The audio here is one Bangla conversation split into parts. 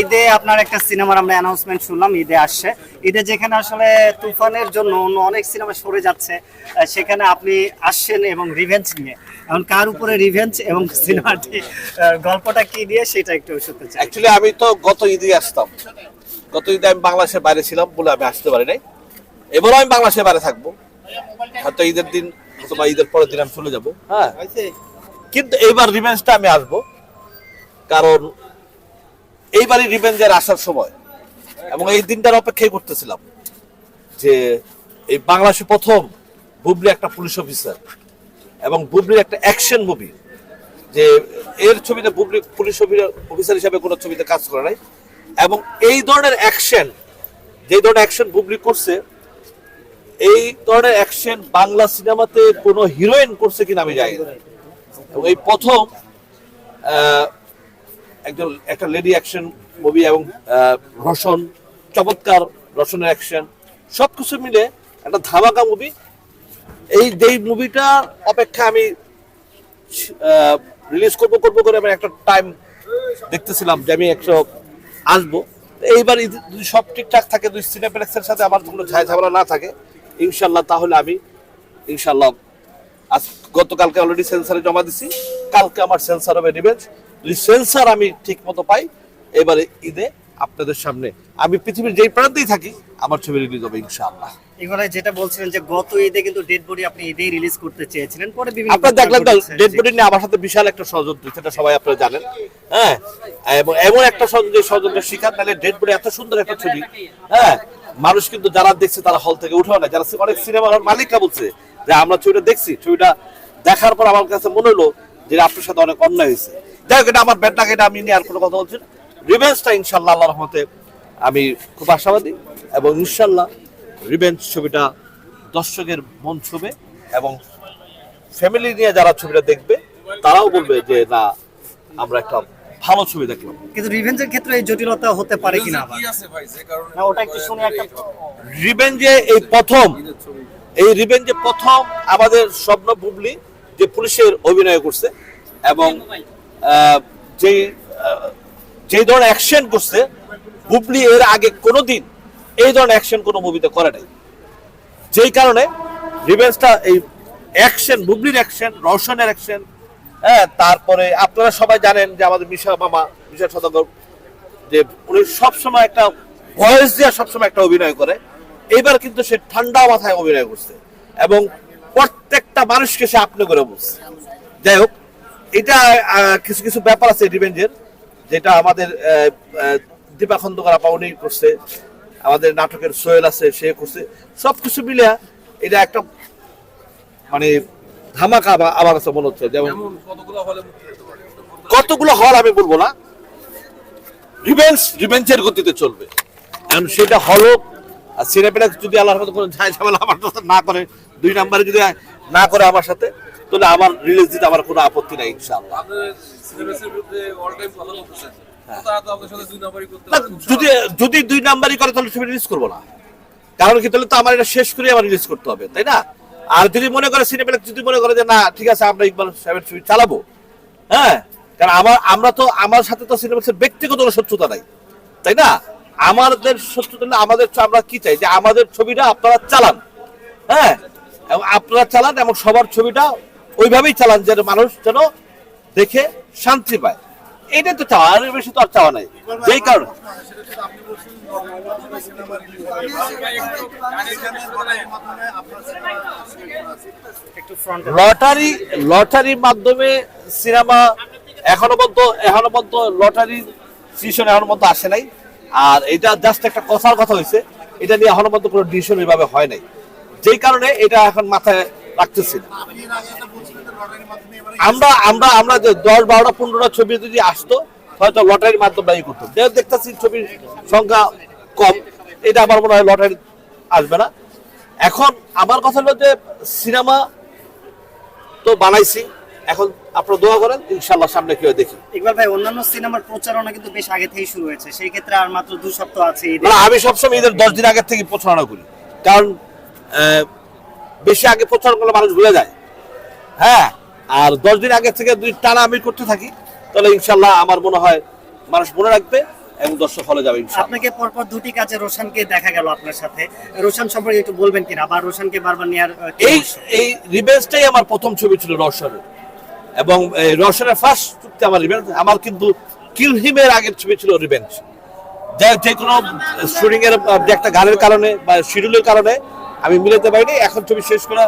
ঈদে আপনার একটা সিনেমার আমরা অ্যানাউন্সমেন্ট শুনলাম, ঈদে আসছে। ঈদে যেখানে আসলে তুফানের জন্য অন্য অনেক সিনেমা সরে যাচ্ছে সেখানে আপনি আসছেন এবং রিভেঞ্জ নিয়ে। এখন কার উপরে রিভেঞ্জ এবং সিনেমাটি গল্পটা কি নিয়ে সেটা একটু শুনতে চাই। অ্যাকচুয়ালি আমি তো গত ঈদে আসতাম। গত ঈদে আমি বাংলাদেশের বাইরে ছিলাম বলে আমি আসতে পারি নাই। এবারও আমি বাংলাদেশের বাইরে থাকব। হয়তো ঈদের দিন অথবা ঈদের পরের দিন আমি চলে যাব। হ্যাঁ। কিন্তু এইবার রিভেঞ্জটা আমি আসব। কারণ এইবারই রিভেঞ্জের আসার সময়। এবং এই দিনটার অপেক্ষাই করতেছিলাম যে এই বাংলাদেশে প্রথম বুবলি একটা পুলিশ অফিসার এবং বুবলির একটা অ্যাকশন মুভি যে এর ছবিতে বুবলি পুলিশ অফিসার হিসাবে কোনো ছবিতে কাজ করে নাই। এবং এই ধরনের অ্যাকশন যে ধরনের অ্যাকশন বুবলি করছে, এই ধরনের অ্যাকশন বাংলা সিনেমাতে কোনো হিরোইন করছে কিনা আমি জানি এবং এই প্রথম একজন, একটা লেডি অ্যাকশন মুভি এবং রসন চমৎকার রসনের অ্যাকশন সব কিছু মিলে একটা ধামাকা মুভি এই, যেই মুভিটা অপেক্ষা আমি রিলিজ করব করব করে আমি একটা টাইম দেখতেছিলাম যে আমি একশো আসব। এইবার যদি সব ঠিকঠাক থাকে দুই সিনেপ্লেক্সের সাথে আমার কোনো ঝাই ঝামেলা না থাকে ইনশাল্লাহ তাহলে আমি ইনশাল্লাহ আজ গতকালকে অলরেডি সেন্সারে জমা দিছি। কালকে আমার সেন্সার হবে রিভেঞ্জ সেন্সার আমি ঠিক মতো পাই এবারে ঈদে আপনাদের সামনে আমি পৃথিবীর যেই প্রান্তেই থাকি আমার ছবি রিলিজ হবে ইনশাআল্লাহ। এগুলো যেটা বলছিলেন যে গত ঈদে কিন্তু ডেড বডি আপনি ঈদেই রিলিজ করতে চেয়েছিলেন পরে বিভিন্ন আপনারা দেখলেন তো ডেড বডি নিয়ে আমার সাথে বিশাল একটা ষড়যন্ত্র সেটা সবাই আপনারা জানেন হ্যাঁ? এবং এমন একটা ষড়যন্ত্র ষড়যন্ত্রের শিকার নাহলে ডেড বডি এত সুন্দর একটা ছবি হ্যাঁ? মানুষ কিন্তু যারা দেখছে তারা হল থেকে উঠেও না যারা অনেক সিনেমার মালিকরা বলছে যে আমরা ছবিটা দেখছি ছবিটা দেখার পর আমার কাছে মনে হলো যে আপনার সাথে অনেক অন্যায় হয়েছে। যাই হোক এটা আমার ব্যাড লাগে এটা আমি নিয়ে আর কোনো কথা বলছি না। রিভেঞ্জটা ইনশাল্লাহ আল্লাহ রহমতে আমি খুব আশাবাদী এবং ইনশাল্লাহ রিভেঞ্জ ছবিটা দর্শকের মন ছুবে এবং ফ্যামিলি নিয়ে যারা ছবিটা দেখবে তারাও বলবে যে না আমরা একটা ভালো ছবি দেখলাম। কিন্তু রিভেঞ্জের ক্ষেত্রে এই জটিলতা হতে পারে কিনা না ওটা একটু শুনে একটা রিভেঞ্জে এই প্রথম এই রিভেঞ্জে প্রথম আমাদের স্বপ্ন বুবলি যে পুলিশের অভিনয় করছে এবং যেই ধরনের অ্যাকশন করছে, বুবলি এর আগে কোনোদিন এই ধরনের অ্যাকশন কোনো মুভিতে করে নাই। যেই কারণে রিভেঞ্জটা এই অ্যাকশন বুবলির অ্যাকশন রওশনের অ্যাকশন হ্যাঁ তারপরে আপনারা সবাই জানেন যে আমাদের মিশা মামা, মিশা সদাগর, যে উনি সবসময় একটা ভয়েস দিয়ে সবসময় একটা অভিনয় করে। এইবার কিন্তু সে ঠান্ডা মাথায় অভিনয় করছে এবং প্রত্যেকটা মানুষকে সে আপনি করে বলছে। যাই হোক এটা কিছু কিছু ব্যাপার আছে রিভেঞ্জের যেটা আমাদের দীপা খন্দকার আপা উনি করছে আমাদের নাটকের সোহেল আছে সে করছে সব কিছু মিলে এটা একটা মানে ধামাকা আমার কাছে মনে হচ্ছে যেমন কতগুলো হল আমি বলব না রিভেঞ্জ রিভেঞ্জের গতিতে চলবে এখন সেটা হলো আর সিনেপ্লেক্স যদি আল্লাহর মতো কোনো ঝামেলা আমার সাথে না করে দুই নাম্বারে যদি না করে আমার সাথে তাহলে আমার রিলিজ দিতে আমার কোনো আপত্তি নাই ইনশাআল্লাহ। না, যদি যদি দুই নাম্বারই করে তাহলে ছবি রিলিজ করব না। কারণ কি তাহলে তো আমার এটা শেষ করে আমার রিলিজ করতে হবে তাই না? আর যদি মনে করে সিনেপ্লেক্স যদি মনে করে যে না ঠিক আছে আমরা ইকবাল সাহেবের ছবি চালাবো। হ্যাঁ কারণ আমার আমরা তো আমার সাথে তো সিনেপ্লেক্সের ব্যক্তিগত কোনো শত্রুতা নাই তাই না? আমাদের শত্রুতা আমাদের আমরা কি চাই? যে আমাদের ছবিটা আপনারা চালান। হ্যাঁ এবং আপনারা চালান এবং সবার ছবিটা ওইভাবেই চালান যেন মানুষ যেন দেখে শান্তি পায়। এটা তো চাওয়া আর বেশি তো আর চাওয়া নাই। যেই কারণে। লটারি, লটারির মাধ্যমে সিনেমা এখনও পর্যন্ত এখনও পর্যন্ত লটারি ডিসিশন এখনও পর্যন্ত আসে নাই। আর এটা জাস্ট একটা কথার কথা হয়েছে এটা নিয়ে এখনও পর্যন্ত কোনো ডিসিশন এইভাবে হয় নাই। যেই কারণে এটা এখন মাথায় রাখতেছি না। আমরা আমরা আমরা যে দশ বারোটা পনেরোটা ছবি যদি আসতো হয়তো লটারির মাধ্যমে ই করতো যেহেতু দেখতেছি ছবির সংখ্যা কম এটা আমার মনে হয় লটারি আসবে না। এখন আমার কথা হলো যে সিনেমা তো বানাইছি। এখন আপনারা দোয়া করেন ইনশাল্লাহ সামনে কি হয় দেখি। ইকবাল ভাই অন্যান্য সিনেমার প্রচারণা কিন্তু বেশ আগে থেকেই শুরু হয়েছে। সেই ক্ষেত্রে আর মাত্র দু সপ্তাহ আছে। মানে আমি সবসময় এদের দশ দিন আগের থেকে প্রচারণা করি। কারণ বেশি আগে প্রচারণা করলে মানুষ ভুলে যায়। হ্যাঁ আর দশ দিন আগে থেকে যদি টানা আমি করতে থাকি তাহলে ইনশাল্লাহ আমার মনে হয় মানুষ মনে রাখবে এবং দর্শক হলে যাবে আপনাকে পরপর দুটি কাজে রোশনকে দেখা গেল আপনার সাথে। রোশন সম্পর্কে একটু বলবেন কিনা? বা রোশনকে বারবার নেওয়ার এই এই রিভেঞ্জটাই আমার প্রথম ছবি ছিল রওশনের এবং এই রওশনের ফার্স্ট চুক্তি আমার রিভেঞ্জ আমার কিন্তু কিল হিমের আগের ছবি ছিল রিভেঞ্জ যে যে কোনো শুটিং এর একটা গানের কারণে বা শিডিউলের কারণে আমি মিলাতে পারিনি। এখন ছবি শেষ করা।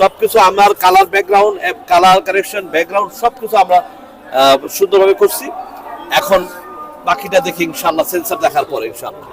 সবকিছু আমার colour background colour correction background সবকিছু আমরা সুন্দরভাবে করছি। এখন বাকিটা দেখি ইনশাল্লাহ সেন্সার দেখার পরে ইনশাআল্লাহ।